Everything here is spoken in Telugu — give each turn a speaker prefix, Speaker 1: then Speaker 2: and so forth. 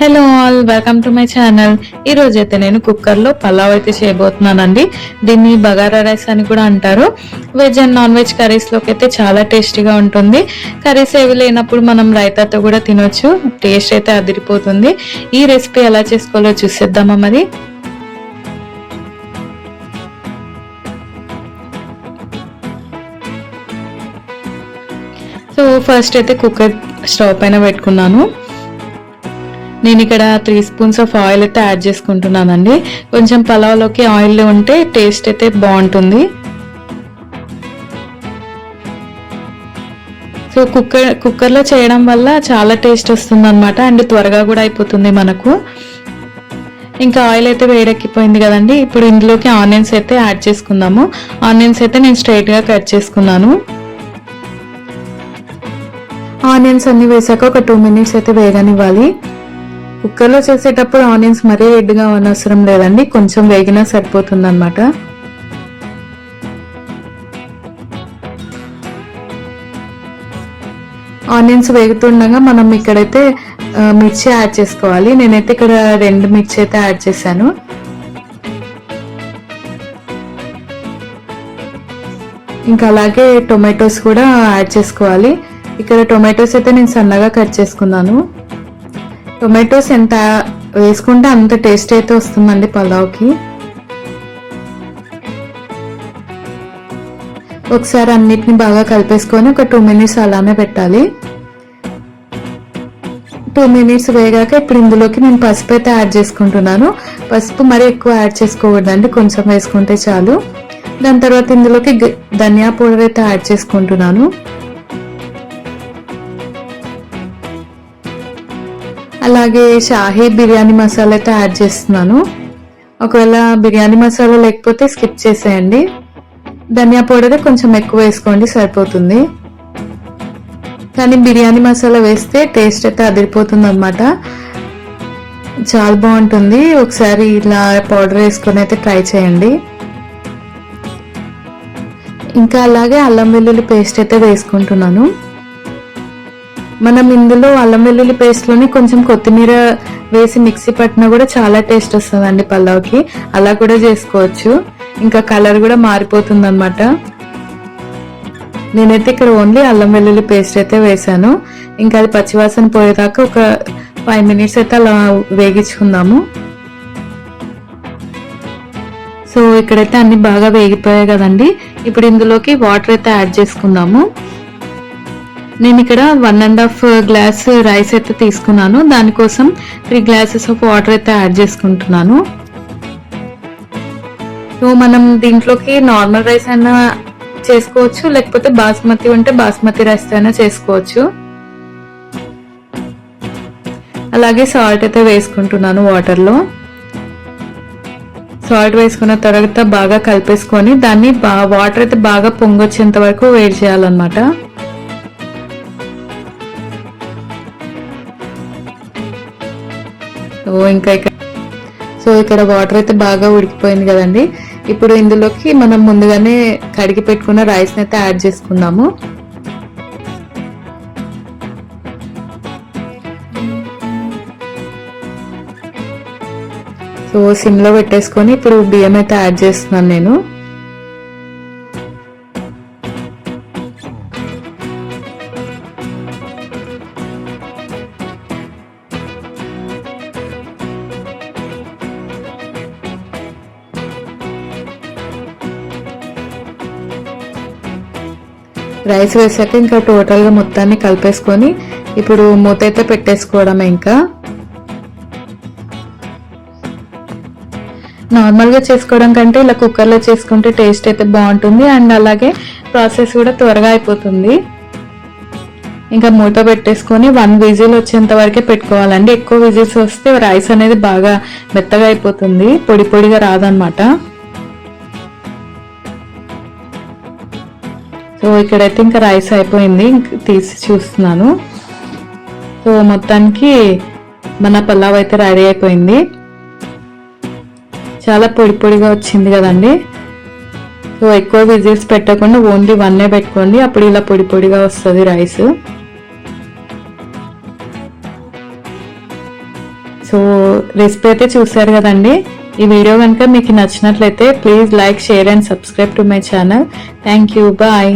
Speaker 1: Hello all welcome to my channel. ఈ రోజు అయితే నేను కుక్కర్లో పలావ్ అయితే చేయబోతున్నానండి. దీన్ని బగారా రైస్ అని కూడా అంటారు. వెజ్ అండ్ నాన్ వెజ్ కర్రీస్లోకి అయితే చాలా టేస్టీగా ఉంటుంది. కర్రీస్ ఏవి లేనప్పుడు మనం రైతాతో కూడా తినొచ్చు. టేస్ట్ అయితే అదిరిపోతుంది. ఈ రెసిపీ ఎలా చేసుకోవాలో చూసేద్దామా మరి? సో ఫస్ట్ అయితే కుక్కర్ స్టవ్ పైన పెట్టుకున్నాను. నేను ఇక్కడ త్రీ స్పూన్స్ ఆఫ్ ఆయిల్ అయితే యాడ్ చేసుకుంటున్నానండి. కొంచెం పలావ్లోకి ఆయిల్ ఉంటే టేస్ట్ అయితే బాగుంటుంది. సో కుక్కర్ కుక్కర్లో చేయడం వల్ల చాలా టేస్ట్ వస్తుంది అనమాట అండ్ త్వరగా కూడా అయిపోతుంది మనకు. ఇంకా ఆయిల్ అయితే వేడెక్కిపోయింది కదండి. ఇప్పుడు ఇందులోకి ఆనియన్స్ అయితే యాడ్ చేసుకుందాము. ఆనియన్స్ అయితే నేను స్ట్రైట్గా కట్ చేసుకున్నాను. ఆనియన్స్ అన్నీ వేసాక ఒక టూ మినిట్స్ అయితే వేగనివ్వాలి. కుక్కర్లో చేసేటప్పుడు ఆనియన్స్ మరీ రెడ్గా అనవసరం లేదండి కొంచెం వేగినా సరిపోతుంది అనమాట ఆనియన్స్ వేగుతుండగా మనం ఇక్కడైతే మిర్చి యాడ్ చేసుకోవాలి. నేనైతే ఇక్కడ రెండు మిర్చి అయితే యాడ్ చేశాను. ఇంకా అలాగే టొమాటోస్ కూడా యాడ్ చేసుకోవాలి. ఇక్కడ టొమాటోస్ అయితే నేను సన్నగా కట్ చేసుకున్నాను. టొమాటోస్ ఎంత వేసుకుంటే అంత టేస్ట్ అయితే వస్తుందండి పలావ్కి. ఒకసారి అన్నిటిని బాగా కలిపేసుకొని ఒక టూ మినిట్స్ అలానే పెట్టాలి. టూ మినిట్స్ వేగాక ఇప్పుడు ఇందులోకి నేను పసుపు అయితే యాడ్ చేసుకుంటున్నాను. పసుపు మరీ ఎక్కువ యాడ్ చేసుకోకూడదండి కొంచెం వేసుకుంటే చాలు. దాని తర్వాత ఇందులోకి ధనియా పౌడర్ అయితే యాడ్ చేసుకుంటున్నాను. అలాగే షాహీ బిర్యానీ మసాలా అయితే యాడ్ చేస్తున్నాను. ఒకవేళ బిర్యానీ మసాలా లేకపోతే స్కిప్ చేసేయండి. ధనియా పౌడర్ కొంచెం ఎక్కువ వేసుకోండి సరిపోతుంది. కానీ బిర్యానీ మసాలా వేస్తే టేస్ట్ అయితే అదిరిపోతుంది అనమాట చాలా బాగుంటుంది. ఒకసారి ఇలా పౌడర్ వేసుకొని అయితే ట్రై చేయండి. ఇంకా అలాగే అల్లం వెల్లుల్లి పేస్ట్ అయితే వేసుకుంటున్నాను. మనం ఇందులో అల్లం వెల్లుల్లి పేస్ట్లోని కొంచెం కొత్తిమీర వేసి మిక్సీ పట్టినా కూడా చాలా టేస్ట్ వస్తుందండి పలావ్కి అలా కూడా చేసుకోవచ్చు. ఇంకా కలర్ కూడా మారిపోతుంది అనమాట నేనైతే ఇక్కడ ఓన్లీ అల్లం వెల్లుల్లి పేస్ట్ అయితే వేసాను ఇంకా అది పచ్చివాసన పోయేదాకా ఒక ఫైవ్ మినిట్స్ అయితే అలా వేగించుకుందాము. సో ఇక్కడైతే అన్ని బాగా వేగిపోయాయి కదండి. ఇప్పుడు ఇందులోకి వాటర్ అయితే యాడ్ చేసుకుందాము. నేను ఇక్కడ one and half glass rice అయితే తీసుకున్నాను. దానికోసం త్రీ గ్లాసెస్ ఆఫ్ వాటర్ అయితే యాడ్ చేసుకుంటున్నాను. సో మనం దీంట్లోకి నార్మల్ రైస్ అయినా చేసుకోవచ్చు లేకపోతే బాస్మతి ఉంటే బాస్మతి రైస్ అయినా చేసుకోవచ్చు. అలాగే సాల్ట్ అయితే వేసుకుంటున్నాను వాటర్లో సాల్ట్ వేసుకున్న తర్వాత బాగా కలిపేసుకొని దాన్ని బా వాటర్ అయితే బాగా పొంగొచ్చేంత వరకు వేడి చేయాలన్నమాట. సో ఇంకా ఇక్కడ సో ఇక్కడ వాటర్ అయితే బాగా ఉడికిపోయింది కదండి. ఇప్పుడు ఇందులోకి మనం ముందుగానే కడిగి పెట్టుకున్న రైస్ని అయితే యాడ్ చేసుకుందాము. సో సిమ్లో పెట్టేసుకొని ఇప్పుడు బియ్యం అయితే యాడ్ చేస్తున్నాను నేను. రైస్ వేసాక ఇంకా టోటల్గా మొత్తాన్ని కలిపేసుకొని ఇప్పుడు మూత అయితే పెట్టేసుకోవడమే ఇంకా. నార్మల్గా చేసుకోవడం కంటే ఇలా కుక్కర్లో చేసుకుంటే టేస్ట్ అయితే బాగుంటుంది అండ్ అలాగే ప్రాసెస్ కూడా త్వరగా అయిపోతుంది. ఇంకా మూత పెట్టేసుకొని వన్ విజిల్ వచ్చేంత వరకే పెట్టుకోవాలండి. ఎక్కువ విజిల్స్ వస్తే రైస్ అనేది బాగా మెత్తగా అయిపోతుంది. పొడి పొడిగా రాదనమాట సో ఇక్కడైతే ఇంకా రైస్ అయిపోయింది. ఇంక తీసి చూస్తున్నాను. సో మొత్తానికి మన పలావ్ అయితే రెడీ అయిపోయింది. చాలా పొడి పొడిగా వచ్చింది కదండి. సో ఎక్కువ విజిల్స్ పెట్టకుండా ఓన్లీ వన్నే పెట్టుకోండి. అప్పుడు ఇలా పొడి పొడిగా వస్తుంది రైస్. సో రెసిపీ అయితే చూసారు కదండి. ఈ వీడియో కనుక మీకు నచ్చినట్లయితే please like share and subscribe to my channel thank you bye